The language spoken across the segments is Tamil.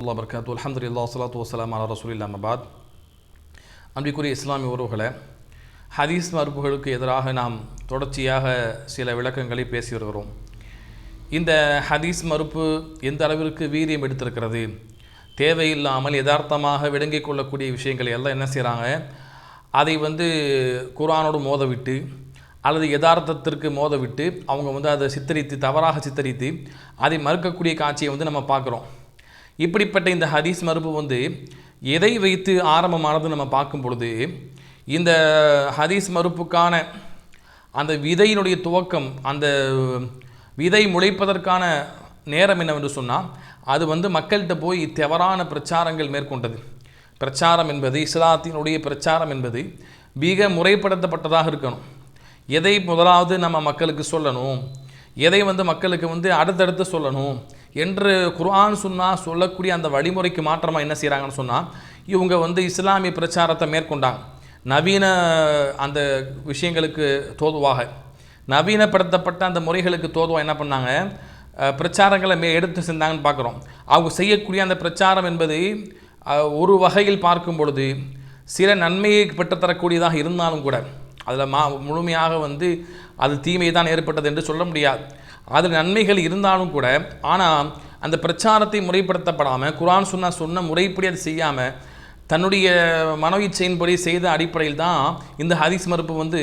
அல்லா பர்காத்து அல்ஹம்துலில்லாஹ் சலாத்து வஸ்ஸலாம் அலா ரசூலில்லா மபாத் அன்பிற்குரிய இஸ்லாமிய உறவுகளை ஹதீஸ் மறுப்புகளுக்கு எதிராக நாம் தொடர்ச்சியாக சில விளக்கங்களை பேசி வருகிறோம். இந்த ஹதீஸ் மறுப்பு எந்த அளவிற்கு வீரியம் எடுத்திருக்கிறது தேவையில்லாமல் யதார்த்தமாக விளங்கிக் கொள்ளக்கூடிய விஷயங்களை எல்லாம் என்ன செய்கிறாங்க அதை வந்து குரானோடு மோதவிட்டு அல்லது யதார்த்தத்திற்கு மோதவிட்டு அவங்க வந்து அதை சித்தரித்து தவறாக சித்தரித்து அதை மறுக்கக்கூடிய காட்சியை வந்து நம்ம பார்க்குறோம். இப்படிப்பட்ட இந்த ஹதீஸ் மறுப்பு வந்து எதை வைத்து ஆரம்பமானது நம்ம பார்க்கும் பொழுது இந்த ஹதீஸ் மறுப்புக்கான அந்த விதையினுடைய துவக்கம் அந்த விதை முளைப்பதற்கான நேரம் என்னவென்று சொன்னால் அது வந்து மக்கள்கிட்ட போய் தவறான பிரச்சாரங்கள் மேற்கொண்டது. பிரச்சாரம் என்பது இஸ்லாத்தினுடைய பிரச்சாரம் என்பது மிக முறைப்படுத்தப்பட்டதாக இருக்கணும். எதை முதலாவது நம்ம மக்களுக்கு சொல்லணும்? எதை வந்து மக்களுக்கு வந்து அடுத்தடுத்து சொல்லணும்? என்று குர்ஆன் சொன்னால் சொல்லக்கூடிய அந்த வழிமுறைக்கு மாற்றமாக என்ன செய்கிறாங்கன்னு சொன்னால் இவங்க வந்து இஸ்லாமிய பிரச்சாரத்தை மேற்கொண்டாங்க. நவீன அந்த விஷயங்களுக்கு தோதுவாக. நவீனப்படுத்தப்பட்ட அந்த முறைகளுக்கு தோதுவாக என்ன பண்ணாங்க? பிரச்சாரங்களை மே எடுத்து செஞ்சாங்கன்னு பார்க்குறோம் அவங்க செய்யக்கூடிய அந்த பிரச்சாரம் என்பது ஒரு வகையில் பார்க்கும் பொழுது சில நன்மையை பெற்றுத்தரக்கூடியதாக இருந்தாலும் கூட அதில் மா முழுமையாக வந்து அது தீமை தான் ஏற்பட்டது என்று சொல்ல முடியாது. அதில் நன்மைகள் இருந்தாலும் கூட ஆனால் அந்த பிரச்சாரத்தை முறைப்படுத்தப்படாமல் குரான் சொன்ன சொன்ன முறைப்படி அதை செய்யாமல் தன்னுடைய மனவீச்சையின்படி செய்த அடிப்படையில் தான் இந்த ஹதீஸ் மறுப்பு வந்து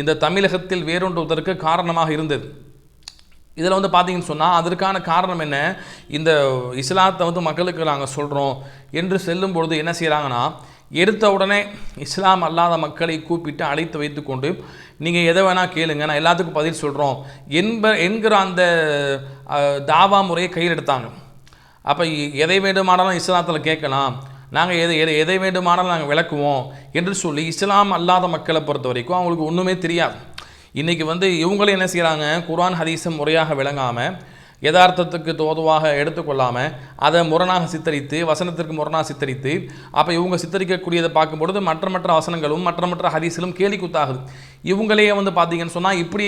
இந்த தமிழகத்தில் வேரூன்றுவதற்கு காரணமாக இருந்தது. இதில் வந்து பார்த்தீங்கன்னு சொன்னால் அதற்கான காரணம் என்ன? இந்த இஸ்லாத்தை வந்து மக்களுக்கு நாங்கள் சொல்கிறோம் என்று செல்லும் பொழுது என்ன செய்கிறாங்கன்னா எடுத்த உடனே இஸ்லாம் அல்லாத மக்களை கூப்பிட்டு அழைத்து வைத்துக்கொண்டு நீங்கள் எதை வேணால் கேளுங்க நான் எல்லாத்துக்கும் பதில் சொல்கிறோம் என்ப என்கிற அந்த தாவா முறையை கையில் எடுத்தாங்க. அப்போ எதை வேண்டுமானாலும் இஸ்லாத்தில் கேட்கலாம். நாங்கள் எதை எதை எதை வேண்டுமானாலும் நாங்கள் விளக்குவோம் என்று சொல்லி இஸ்லாம் அல்லாத மக்களை பொறுத்த வரைக்கும் அவங்களுக்கு ஒன்றுமே தெரியாது. இன்றைக்கி வந்து இவங்களும் என்ன செய்கிறாங்க குர்ஆன் ஹதீஸை முறையாக விளங்காமல் யதார்த்தத்துக்கு தோதுவாக எடுத்துக்கொள்ளாமல் அதை முரணாக சித்தரித்து வசனத்திற்கு முரணாக சித்தரித்து அப்போ இவங்க சித்தரிக்கக்கூடியதை பார்க்கும்பொழுது மற்ற மற்ற வசனங்களும் மற்ற மற்ற ஹதீஸிலும் கேலி குத்தாகுது இவங்களே வந்து பார்த்தீங்கன்னு சொன்னால் இப்படி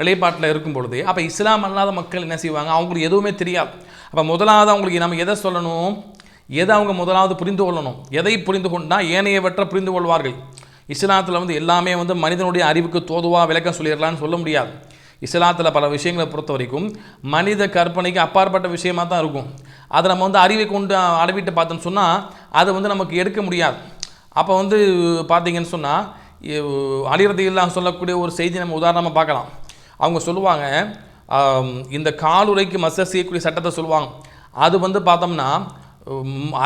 நிலைப்பாட்டில் இருக்கும் பொழுது அப்போ இஸ்லாம் அல்லாத மக்கள் என்ன செய்வாங்க? அவங்களுக்கு எதுவுமே தெரியாது. அப்போ முதலாவது அவங்களுக்கு நம்ம எதை சொல்லணும்? எதை அவங்க முதலாவது புரிந்து கொள்ளணும்? எதை புரிந்து கொண்டால் ஏனையவற்றை புரிந்து கொள்வார்கள்? இஸ்லாத்தில் வந்து எல்லாமே வந்து மனிதனுடைய அறிவுக்கு தோதுவாக விளக்கம் சொல்லிடலாம்னு சொல்ல முடியாது. இஸ்லாத்தில் பல விஷயங்களை பொறுத்த வரைக்கும் மனித கற்பனைக்கு அப்பாற்பட்ட விஷயமாக தான் இருக்கும். அதை நம்ம வந்து அறிவை கொண்டு அளவிட்டு பார்த்தோம்னு சொன்னால் அதை வந்து நமக்கு எடுக்க முடியாது. அப்போ வந்து பார்த்தீங்கன்னு சொன்னால் அலிரதியெல்லாம் சொல்லக்கூடிய ஒரு செய்தி நம்ம உதாரணமாக பார்க்கலாம். அவங்க சொல்லுவாங்க இந்த காலுரைக்கு மச செய்யக்கூடிய சட்டத்தை சொல்லுவாங்க. அது வந்து பார்த்தோம்னா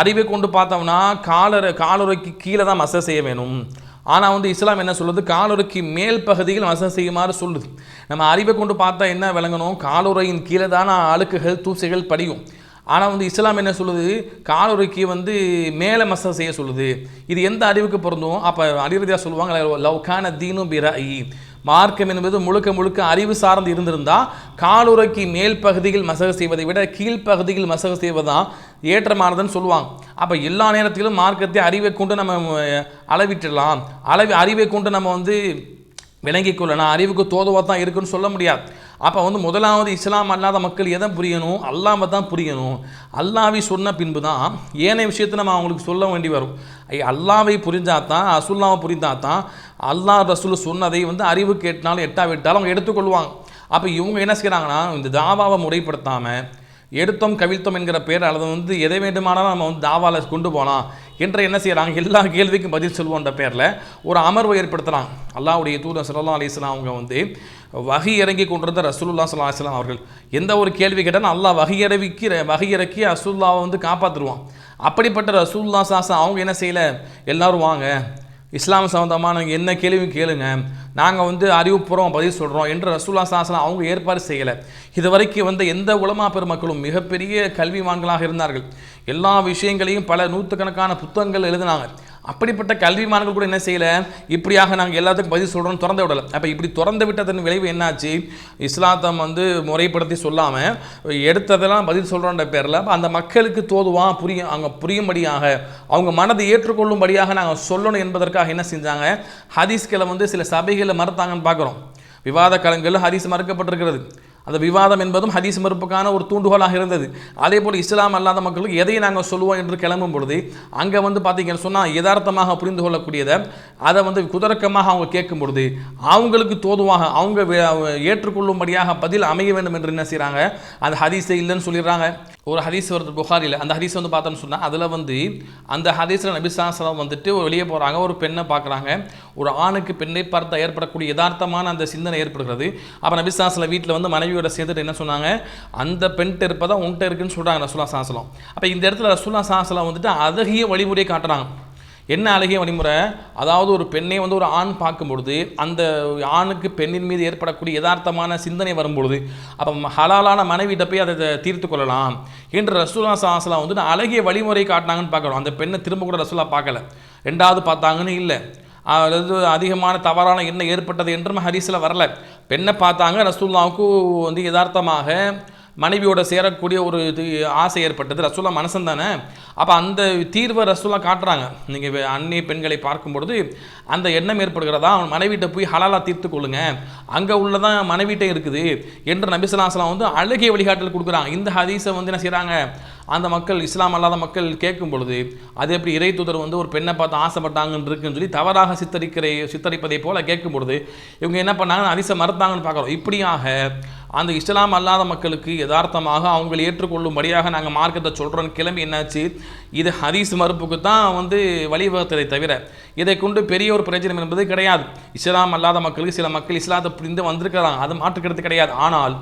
அறிவை கொண்டு பார்த்தோம்னா காலரை காலுரைக்கு கீழே தான் மச செய்ய வேணும். ஆனால் வந்து இஸ்லாம் என்ன சொல்லுது? காலுரைக்கு மேல் பகுதியில் மச செய்யுமாறு சொல்லுது. நம்ம அறிவை கொண்டு பார்த்தா என்ன விளங்கணும்? காலுரையின் கீழே தான் அழுக்குகள் தூசைகள் படியும். ஆனால் வந்து இஸ்லாம் என்ன சொல்லுது? காலுரைக்கு வந்து மேலே மசா செய்ய சொல்லுது. இது எந்த அறிவுக்கு பொருந்தும்? அப்போ அறிவுதியாக சொல்லுவாங்க லவ்கான தீனும் பிராயி. மார்க்கம் என்பது முழுக்க முழுக்க அறிவு சார்ந்து இருந்திருந்தால் காலுரைக்கு மேல் பகுதியில் மசக செய்வதை விட கீழ்ப்பகுதியில் மசக செய்வதுதான் ஏற்றமானதுன்னு சொல்லுவாங்க. அப்போ எல்லா நேரத்திலும் மார்க்கத்தை அறிவை கொண்டு நம்ம அளவிட்டுடலாம். அளவி அறிவை கொண்டு நம்ம வந்து விளங்கிக் கொள்ளலாம். அறிவுக்கு தோதுவாக தான் இருக்குன்னு சொல்ல முடியாது. அப்போ வந்து முதலாவது இஸ்லாம் அல்லாத மக்கள் எதை புரியணும்? அல்லாம தான் புரியணும். அல்லாவை சொன்ன பின்பு தான் ஏனைய விஷயத்தை நம்ம அவங்களுக்கு சொல்ல வேண்டி வரும். ஐ, அல்லாவை புரிஞ்சாதான் அசுல்லாவை புரிந்தாதான் அல்லாஹ் ரசூல் சொன்னதை வந்து அறிவு கேட்டாலும் எட்டாவிட்டாலும் அவங்க எடுத்துக்கொள்வாங்க. அப்போ இவங்க என்ன செய்கிறாங்கன்னா இந்த தாவாவை முறைப்படுத்தாமல் எடுத்தோம் கவிழ்த்தோம் என்கிற பேர் அல்லது வந்து எதை வேண்டுமானாலும் நம்ம வந்து தாவால கொண்டு போகலாம் என்று என்ன செய்கிறாங்க எல்லா கேள்விக்கும் பதில் சொல்வோன்ற பேரில் ஒரு அமர்வை ஏற்படுத்துகிறாங்க அல்லாவுடைய தூதர் சல்லா அலிஸ்லாம் அவங்க வந்து வகை இறங்கி கொண்டிருந்த ரசூல்லா சல்லா அலிஸ்லாம் அவர்கள் எந்த ஒரு கேள்வி கேட்டாலும் நல்லா வகை இறக்கி வகை இறக்கி ரசூல்லாவை வந்து காப்பாற்றுருவான் அப்படிப்பட்ட ரசூல்லா சாசா அவங்க என்ன செய்யலை? எல்லோரும் வாங்க. இஸ்லாம் சம்மந்தமாக நீங்கள் என்ன கேள்வியும் கேளுங்க. நாங்கள் வந்து அறிவுபூர்வம் பதில் சொல்கிறோம் என்று ரசூல்லா சாசனம் அவங்க ஏற்பாடு செய்யலை. இது வரைக்கும் வந்து எந்த உலமா பெருமக்களும் மிகப்பெரிய கல்விமான்களாக இருந்தார்கள். எல்லா விஷயங்களையும் பல நூற்றுக்கணக்கான புத்தகங்கள் எழுதினாங்க. அப்படிப்பட்ட கல்விமான்கள் கூட என்ன செய்யலை? இப்படியாக நாங்கள் எல்லாத்துக்கும் பதில் சொல்கிறோம் திறந்து விடலை. அப்போ இப்படி திறந்து விட்டதன் விளைவு என்னாச்சு? இஸ்லாத்தம் வந்து முறைப்படுத்தி சொல்லாமல் எடுத்ததெல்லாம் பதில் சொல்கிறோன்ற பேரில் அப்ப அந்த மக்களுக்கு தோதுவாக புரியும் அவங்க புரியும்படியாக அவங்க மனதை ஏற்றுக்கொள்ளும்படியாக நாங்கள் சொல்லணும் என்பதற்காக என்ன செஞ்சாங்க? ஹதீஸ்களை வந்து சில சபைகளை மறுத்தாங்கன்னு பார்க்குறோம். விவாத களங்களில் ஹதீஸ் மறுக்கப்பட்டிருக்கிறது. அந்த விவாதம் என்பதும் ஹதீஸ் மறுப்புக்கான ஒரு தூண்டுகோலாக இருந்தது. அதே போல் இஸ்லாம் அல்லாத மக்களுக்கு எதை நாங்கள் சொல்லுவோம் என்று கிளம்பும் பொழுது அங்கே வந்து பார்த்தீங்கன்னு சொன்னால் யதார்த்தமாக புரிந்து கொள்ளக்கூடியதை அதை வந்து குதர்க்கமாக அவங்க கேட்கும் பொழுது அவங்களுக்கு தோதுவாக அவங்க வே- ஏற்றுக்கொள்ளும்படியாக பதில் அமைய வேண்டும் என்று என்ன செய்கிறாங்க அந்த ஹதீஸை இல்லைன்னு சொல்லிடுறாங்க. ஒரு ஹதீஸ் வருது புகாரியில் அந்த ஹதீஸ் வந்து பார்த்தோன்னு சொன்னால் அதில் வந்து அந்த ஹதீஸில் நபிசாசலம் வந்துட்டு வெளியே போகிறாங்க ஒரு பெண்ணை பார்க்குறாங்க. ஒரு ஆணுக்கு பெண்ணை பார்த்த ஏற்படக்கூடிய யதார்த்தமான அந்த சிந்தனை ஏற்படுகிறது. அப்போ நபிசாசில் வீட்டில் வந்து மனைவியோட சேர்த்துட்டு என்ன சொன்னாங்க? அந்த பெண்கிட்ட இருப்பதான் உன்கிட்ட இருக்குன்னு சொல்கிறாங்க ரசுல்லா சாசலம் அப்போ இந்த இடத்துல ரசுல்லா சாசலம் வந்துட்டு அழகிய வழிமுறையை காட்டுறாங்க. என்ன அழகிய வழிமுறை? அதாவது ஒரு பெண்ணை வந்து ஒரு ஆண் பார்க்கும்பொழுது அந்த ஆணுக்கு பெண்ணின் மீது ஏற்படக்கூடிய யதார்த்தமான சிந்தனை வரும்பொழுது அப்போ ஹலாலான மனைவிட்ட போய் அதை தீர்த்து கொள்ளலாம் என்று ரசூலா சாஸ்லாம் வந்து அழகிய வழிமுறை காட்டினாங்கன்னு பார்க்கணும். அந்த பெண்ணை திரும்ப கூட ரசூலா பார்க்கல. ரெண்டாவது பார்த்தாங்கன்னு இல்லை. அதாவது அதிகமான தவறான எண்ணம் ஏற்பட்டது என்றும் ஹரிஸில் வரல. பெண்ணை பார்த்தாங்க ரசூல்லாவுக்கு வந்து யதார்த்தமாக மனைவியோட சேரக்கூடிய ஒரு இது ஆசை ஏற்பட்டது. ரசூலா மனசன் தானே? அப்போ அந்த தீர்வை ரசூலா காட்டுறாங்க. நீங்கள் அந்நிய பெண்களை பார்க்கும் பொழுது அந்த எண்ணம் ஏற்படுகிறதா? அவன் மனைவிட்ட போய் ஹலாலாக தீர்த்து கொள்ளுங்க. அங்கே உள்ளதான் மனைவிட்டே இருக்குது என்று நபிசலாசலாம் வந்து அழகிய வழிகாட்டல் கொடுக்குறாங்க. இந்த ஹதீஸை வந்து என்ன செய்கிறாங்க அந்த மக்கள் இஸ்லாம் அல்லாத மக்கள் கேட்கும் பொழுது அது எப்படி இறை தூதர் வந்து ஒரு பெண்ணை பார்த்து ஆசைப்பட்டாங்கன்னு இருக்குன்னு சொல்லி தவறாக சித்தரிக்கிற சித்தரிப்பதை போல கேட்கும் பொழுது இவங்க என்ன பண்ணாங்க அதிசம் மறுத்தாங்கன்னு பார்க்குறோம். இப்படியாக அந்த இஸ்லாம் அல்லாத மக்களுக்கு யதார்த்தமாக அவங்களை ஏற்றுக்கொள்ளும்படியாக நாங்கள் மார்க்கத்தை சொல்கிறோன்னு கிளம்பி என்னாச்சு? இது ஹதீஸ் மறுப்புக்கு தான் வந்து வழிவகுத்ததை தவிர இதை கொண்டு பெரிய ஒரு பிரச்சனை என்பது கிடையாது. இஸ்லாம் அல்லாத மக்களுக்கு சில மக்கள் இஸ்லாத்தை புரிந்து வந்திருக்கிறாங்க. அது மாற்றுக்கிறது கிடையாது. ஆனால்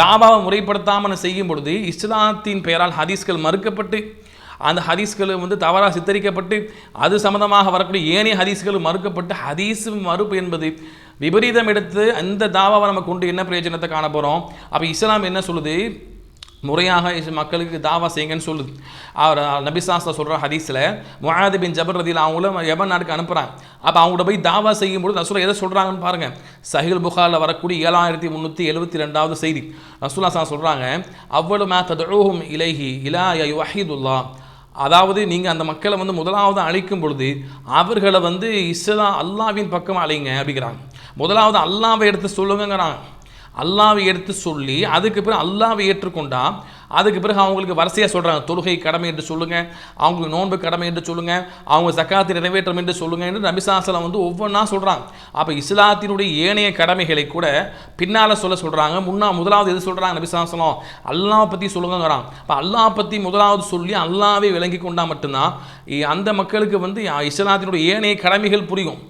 தாபாவை முறைப்படுத்தாமல் செய்யும் பொழுது இஸ்லாத்தின் பெயரால் ஹதீஸ்கள் மறுக்கப்பட்டு அந்த ஹதீஸ்கள் வந்து தவறாக சித்தரிக்கப்பட்டு அது சம்மந்தமாக வரக்கூடிய ஏனைய ஹதீஸ்கள் மறுக்கப்பட்டு ஹதீஸ் மறுப்பு என்பது விபரீதம் எடுத்து அந்த தாவாவை நம்ம கொண்டு என்ன பிரயோஜனத்தை காண போகிறோம் அப்போ இஸ்லாம் என்ன சொல்லுது? முறையாக மக்களுக்கு தாவா செய்யுங்கன்னு சொல்லுது. அவர் நபிசாஸ்தா சொல்கிற ஹதீஸில் முஹாது பின் ஜபர் ரதியில் அவங்கள எவன் நாட்டுக்கு அனுப்புகிறாங்க அப்போ அவங்கள போய் தாவா செய்யும்போது ரசூலா எதை சொல்கிறாங்கன்னு பாருங்கள் சஹில் புகாரில் வரக்கூடிய ஏழாயிரத்தி முந்நூற்றி எழுபத்தி ரெண்டாவது செய்தி. ரசூலா சா சொல்கிறாங்க அவ்வளோ மா ததுஹும் இலைஹி இலா வஹீதுல்லா அதாவது நீங்கள் அந்த மக்களை வந்து முதலாவது அழைக்கும் பொழுது அவர்களை வந்து இஸ்லா அல்லாவின் பக்கம் அழைங்க அப்படிங்கிறாங்க. முதலாவது அல்லாவை எடுத்து சொல்லுங்கிறாங்க அல்லாவை எடுத்து சொல்லி அதுக்கு பிறகு அல்லாவை ஏற்றுக்கொண்டா அதுக்கு பிறகு அவங்களுக்கு வரிசையாக சொல்கிறாங்க தொழுகை கடமை என்று சொல்லுங்கள் அவங்களுக்கு நோன்பு கடமை என்று சொல்லுங்கள் அவங்க சக்காத்தை நிறைவேற்றம் என்று சொல்லுங்கள் என்று நபிசாசலம் வந்து ஒவ்வொன்றா சொல்கிறாங்க அப்போ இஸ்லாத்தினுடைய ஏனைய கடமைகளை கூட பின்னால் சொல்ல சொல்கிறாங்க முன்னா முதலாவது எது சொல்கிறாங்க நபிசாசலம் அல்லாஹ் பற்றி சொல்லுங்கிறாங்க அப்போ அல்லாஹ் பற்றி முதலாவது சொல்லி அல்லாவே விளங்கி கொண்டால் மட்டும்தான் அந்த மக்களுக்கு வந்து இஸ்லாத்தினுடைய ஏனைய கடமைகள் புரியும்.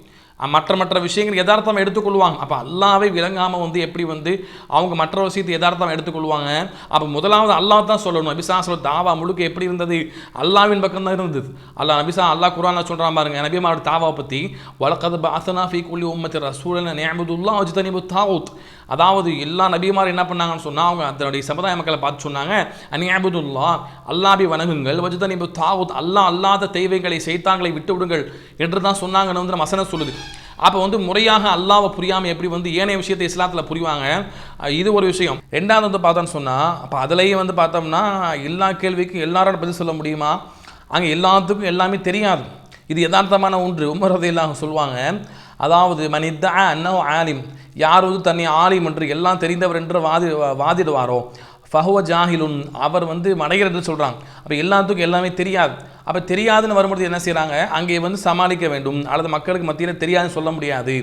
மற்ற மற்ற விஷயங்கள் யதார்த்தம் எடுத்துக்கொள்வாங்க. அப்போ அல்லாவே விளங்காமல் வந்து எப்படி வந்து அவங்க மற்ற விஷயத்தை யதார்த்தம் எடுத்துக்கொள்வாங்க? அப்போ முதலாவது அல்லாஹ் தான் சொல்லணும். நபிசாசல தாவா முழுக்க எப்படி இருந்தது? அல்லாவின் பக்கம் தான் இருந்தது. அல்லாஹ் நபிசா அல்லாஹ் குரானா சொல்கிறான் பாருங்க நபிமாரோட தாவாவை பற்றி வழக்கது பாசனா ஃபீ குலி உம்மத்தி ரசூலன் நியமதுல்லா அஜ்தனிபு தாவூத். அதாவது எல்லா நபிமார் என்ன பண்ணாங்கன்னு சொன்னால் அவங்க அதனுடைய சமுதாய மக்களை பார்த்து சொன்னாங்க அநியாபுதுல்லா அல்லாபி வணங்குங்கள். வஜ்தனிபு தாவூத் அல்லாஹ் அல்லாத தெய்வங்களை செய்தாங்களை விட்டு விடுங்கள் என்று தான் சொன்னாங்கன்னு வந்து நம்ம சொல்லுது. அப்போ வந்து முறையாக அல்லாவை புரியாமல் எப்படி வந்து ஏனைய விஷயத்தை இஸ்லாத்தில் புரிவாங்க? இது ஒரு விஷயம். ரெண்டாவது வந்து பார்த்தோன்னு சொன்னால் அப்போ அதுலேயே வந்து பார்த்தோம்னா எல்லா கேள்விக்கும் எல்லாரோட பதில் சொல்ல முடியுமா? அங்கே எல்லாத்துக்கும் எல்லாமே தெரியாது. இது யதார்த்தமான ஒன்று. உமரதையெல்லாம் சொல்லுவாங்க அதாவது மனித அன்னோ ஆலிம். யார் வந்து தன்னை ஆலிம் என்று எல்லாம் தெரிந்தவர் என்று வாதி வாதிடுவாரோ? ஃபஹுவ ஜாஹிலுன். அவர் வந்து மடையர் சொல்கிறாங்க அப்போ எல்லாத்துக்கும் எல்லாமே தெரியாது. அப்போ தெரியாதுன்னு வரும்பொழுது என்ன செய்கிறாங்க அங்கே வந்து சமாளிக்க வேண்டும். அல்லது மக்களுக்கு மத்தியில் தெரியாதுன்னு சொல்ல முடியாது.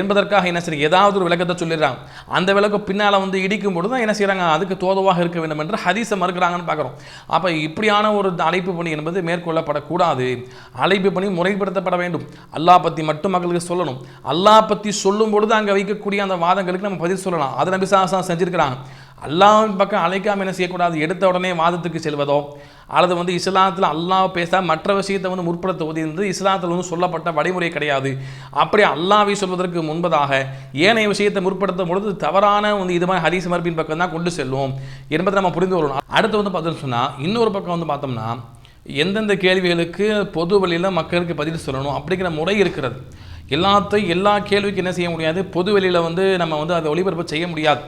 என்பதற்காக என்ன செய்ய ஏதாவது ஒரு விளக்கத்தை சொல்லிடுறாங்க. அந்த விளக்கம் பின்னால் வந்து இடிக்கும் பொழுது தான் என்ன செய்கிறாங்க அதுக்கு தோதுவாக இருக்க வேண்டும் என்று ஹதீஸை மறுக்கிறாங்கன்னு பார்க்குறோம். அப்போ இப்படியான ஒரு அழைப்பு பணி என்பது மேற்கொள்ளப்படக்கூடாது. அழைப்பு பணி முறைப்படுத்தப்பட வேண்டும். அல்லாஹ் பற்றி மட்டும் மக்களுக்கு சொல்லணும். அல்லாஹ் பற்றி சொல்லும் பொழுது அங்கே வைக்கக்கூடிய அந்த வாதங்களுக்கு நம்ம பதில் சொல்லலாம். அதை நபிசாசம் செஞ்சுருக்கிறாங்க. அல்லாவின் பக்கம் அழைக்காமல் என்ன செய்யக்கூடாது? எடுத்த உடனே வாதத்துக்கு செல்வதோ அல்லது வந்து இஸ்லாத்தில் அல்லாஹ் பேச மற்ற விஷயத்தை வந்து முற்படுத்துவது என்று இஸ்லாத்தில் வந்து சொல்லப்பட்ட வழிமுறை கிடையாது. அப்படி அல்லாவை சொல்வதற்கு முன்பதாக ஏனைய விஷயத்தை முற்படுத்தும் பொழுது தவறான வந்து இது மாதிரி ஹதீஸ் மரபின் பக்கம் தான் கொண்டு செல்வோம் என்பதை நம்ம புரிந்து கொள்ளணும். அடுத்து வந்து பார்த்தோம்னு சொன்னால் இன்னொரு பக்கம் வந்து பார்த்தோம்னா எந்தெந்த கேள்விகளுக்கு பொது வழியில் மக்களுக்கு பதில் சொல்லணும் அப்படிங்கிற முறை இருக்கிறது. எல்லாத்தையும் எல்லா கேள்விக்கும் என்ன செய்ய முடியாது? பொது வெளியில் வந்து நம்ம வந்து அதை ஒளிபரப்பு செய்ய முடியாது.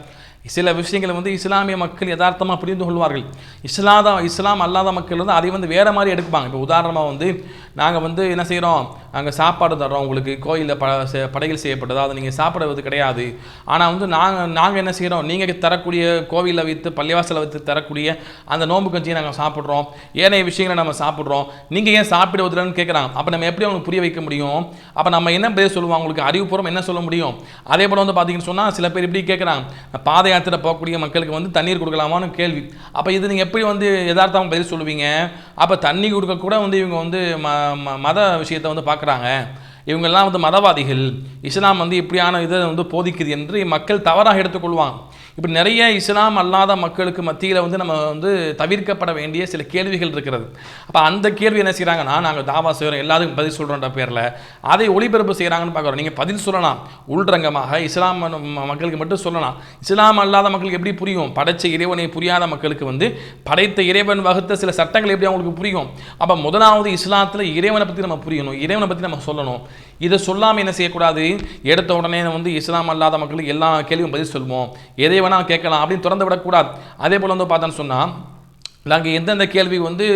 சில விஷயங்களை வந்து இஸ்லாமிய மக்கள் யதார்த்தமாக புரிந்து கொள்வார்கள். இஸ்லாத இஸ்லாம் அல்லாத மக்கள் வந்து அதை வந்து வேறு மாதிரி எடுப்பாங்க இப்போ உதாரணமாக வந்து நாங்கள் வந்து என்ன செய்கிறோம் நாங்கள் சாப்பாடு தர்றோம். உங்களுக்கு கோயிலில் ப செ- படையல் செய்யப்பட்டது அதை நீங்கள் சாப்பிடுவது கிடையாது. ஆனால் வந்து நாங்கள் நாங்கள் என்ன செய்கிறோம் நீங்கள் தரக்கூடிய கோவிலில் வைத்து பள்ளிவாசலை வைத்து தரக்கூடிய அந்த நோன்பு கஞ்சியை நாங்கள் சாப்பிட்றோம். ஏனைய விஷயங்களை நம்ம சாப்பிட்றோம். நீங்கள் ஏன் சாப்பிடுவதில்லைன்னு கேட்குறாங்க அப்போ நம்ம எப்படி அவங்களுக்கு புரிய வைக்க முடியும்? அப்போ நம்ம என்ன பேர் சொல்லுவோம்? அவங்களுக்கு அறிவுபூர்வம் என்ன சொல்ல முடியும்? அதே போல் வந்து பார்த்தீங்கன்னு சொன்னால் சில பேர் இப்படி கேட்குறாங்க பாதை யாத்திரை போகக்கூடிய மக்களுக்கு வந்து தண்ணீர் கொடுக்கலாமான்னு கேள்வி. அப்போ இது நீங்கள் எப்படி வந்து எதார்த்தமாக பதில் சொல்லுவீங்க? அப்போ தண்ணி கொடுக்க கூட வந்து இவங்க வந்து ம ம- மத விஷயத்தை வந்து பார்க்குறாங்க இவங்கெல்லாம் வந்து மதவாதிகள். இஸ்லாம் வந்து இப்படியான இதை வந்து போதிக்குது என்று மக்கள் தவறாக எடுத்துக்கொள்வாங்க. இப்படி நிறைய இஸ்லாம் அல்லாத மக்களுக்கு மத்தியில் வந்து நம்ம வந்து தவிர்க்கப்பட வேண்டிய சில கேள்விகள் இருக்கிறது. அப்போ அந்த கேள்வி என்ன செய்கிறாங்கன்னா நாங்கள் தாவா செய்கிறோம் எல்லாத்துக்கும் பதில் சொல்கிறோன்ற பேரில் அதை ஒளிபரப்பு செய்கிறாங்கன்னு பார்க்குறோம். நீங்கள் பதில் சொல்லலாம். உள்ரங்கமாக இஸ்லாம் மக்களுக்கு மட்டும் சொல்லலாம். இஸ்லாம் அல்லாத மக்களுக்கு எப்படி புரியும்? படைத்த இறைவனை புரியாத மக்களுக்கு வந்து படைத்த இறைவன் வகுத்த சில சட்டங்கள் எப்படி அவங்களுக்கு புரியும்? அப்போ முதலாவது இஸ்லாத்தில் இறைவனை பற்றி நம்ம புரியணும். இறைவனை பற்றி நம்ம சொல்லணும். இதை சொல்லாமல் என்ன செய்யக்கூடாது? எடுத்த உடனே வந்து இஸ்லாம் அல்லாத மக்களுக்கு எல்லா கேள்வியும் பதில் சொல்லுவோம். இறைவன் வேணால் கேட்கலாம் அப்படின்னு திறந்து விடக்கூடாது அதே போல் வந்து பார்த்தோன்னு சொன்னால் நாங்கள் எந்தெந்த கேள்வி வந்து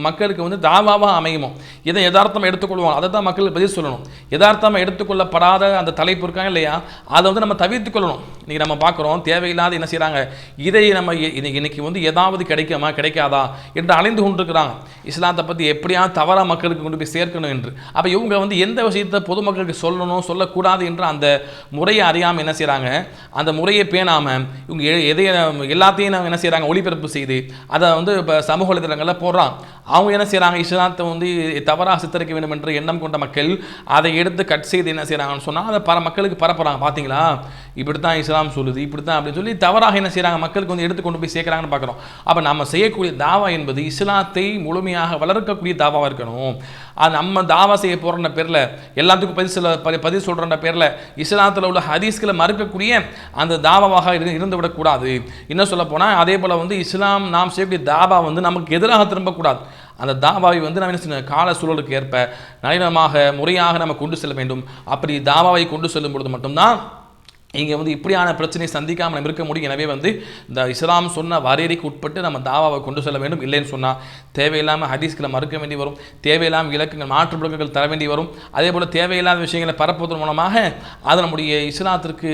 மக்களுக்கு வந்து தாவாவாக அமையுமோ இதை யதார்த்தமாக எடுத்துக்கொள்வோம் அதை தான் மக்களுக்கு பதில் சொல்லணும். யதார்த்தமாக எடுத்துக்கொள்ளப்படாத அந்த தலைப்பு இருக்காங்க இல்லையா அதை வந்து நம்ம தவிர்த்து கொள்ளணும். இன்றைக்கி நம்ம பார்க்குறோம் தேவையில்லாத என்ன செய்கிறாங்க இதை நம்ம இன்னைக்கு வந்து ஏதாவது கிடைக்குமா கிடைக்காதா என்று அலைந்து கொண்டிருக்கிறாங்க. இஸ்லாத்தை பற்றி எப்படியாவது தவறாக மக்களுக்கு கொண்டு போய் சேர்க்கணும் என்று. அப்போ இவங்க வந்து எந்த விஷயத்தை பொதுமக்களுக்கு சொல்லணும் சொல்லக்கூடாது என்ற அந்த முறையை அறியாமல் என்ன செய்கிறாங்க அந்த முறையை பேணாமல் இவங்க எ- எதையும் எல்லாத்தையும் நம்ம என்ன செய்கிறாங்க ஒளிபரப்பு செய்து அதை வந்து இப்போ சமூக வலைதளங்களில் போடுறான். அவங்க என்ன செய்கிறாங்க இஸ்லாத்தை வந்து தவறாக சித்தரிக்க வேண்டும் என்ற எண்ணம் கொண்ட மக்கள் அதை எடுத்து கட் செய்து என்ன செய்கிறாங்கன்னு சொன்னால் அதை பல மக்களுக்கு பரப்புறாங்க. பார்த்தீங்களா இப்படி தான் இஸ்லாம் சொல்லுது இப்படி தான் அப்படின்னு சொல்லி தவறாக என்ன செய்கிறாங்க மக்களுக்கு வந்து எடுத்து கொண்டு போய் சேர்க்குறாங்கன்னு பார்க்குறோம். அப்போ நம்ம செய்யக்கூடிய தாவா என்பது இஸ்லாத்தை முழுமையாக வளர்க்கக்கூடிய தாவாக இருக்கணும். அது நம்ம தாவா செய்ய போகிறன்ற பேரில் எல்லாத்துக்கும் பதில் சொல்ல பதி- பதில் சொல்கிறன்ற பேரில் இஸ்லாத்தில் உள்ள ஹதீஸ்களை மறுக்கக்கூடிய அந்த தாவாவாக இருந்து இருந்து விடக்கூடாது என்ன சொல்ல போனால் அதே போல் வந்து இஸ்லாம் நாம் செய்யக்கூடிய தாவா வந்து நமக்கு எதிராக திரும்பக்கூடாது. அந்த தாவாவை வந்து நம்ம என்ன செய்யணும்? கால சூழலுக்கு ஏற்ப நளினமாக முறையாக நம்ம கொண்டு செல்ல வேண்டும். அப்படி தாவாவை கொண்டு செல்லும் பொழுது மட்டும்தான் இங்கே வந்து இப்படியான பிரச்சனையை சந்திக்காமல் நம்ம இருக்க முடியும். எனவே வந்து இந்த இஸ்லாம் சொன்ன வரையறைக்கு உட்பட்டு நம்ம தாவாவை கொண்டு செல்ல வேண்டும் இல்லைன்னு சொன்னால் தேவையில்லாமல் ஹதீஸ்களை மறுக்க வேண்டி வரும். தேவையில்லாமல் இலக்குகள் மாற்று விளக்கங்கள் தர வேண்டி வரும். அதே போல் தேவையில்லாத விஷயங்களை பரப்புவதன் மூலமாக அது நம்முடைய இஸ்லாத்திற்கு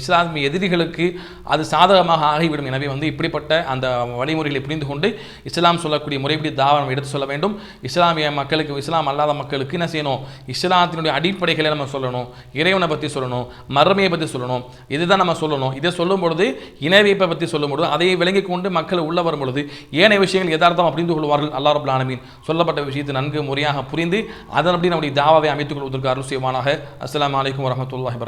இஸ்லாமிய எதிரிகளுக்கு அது சாதகமாக ஆகிவிடும். எனவே வந்து இப்படிப்பட்ட அந்த வழிமுறைகளை புரிந்து கொண்டு இஸ்லாம் சொல்லக்கூடிய முறைப்படி தாவா நம்ம எடுத்து சொல்ல வேண்டும். இஸ்லாமிய மக்களுக்கு இஸ்லாம் அல்லாத மக்களுக்கு என்ன செய்யணும்? இஸ்லாத்தினுடைய அடிப்படைகளை நம்ம சொல்லணும். இறைவனை பற்றி சொல்லணும். மறுமையை பற்றி சொல்லணும் இதுதான் நம்ம சொல்லணும். இதை சொல்லும் பொழுது இணை பற்றி சொல்லும் பொழுது அதை விளங்கி கொண்டு மக்கள் உள்ள வரும் பொழுது ஏனைய விஷயங்கள் யதார்த்தமாக புரிந்து கொள்வார்கள் அல்லாஹ் ரபுல் ஆலமீன். சொல்லப்பட்ட விஷயத்தை நன்கு முறையாக புரிந்து அதன்படி நம்முடைய தாவாவை அமைத்துக் கொள்வதற்கு அருள் செய்வானாக. அஸ்ஸலாமு அலைக்கும் வரஹ்மத்துல்லாஹி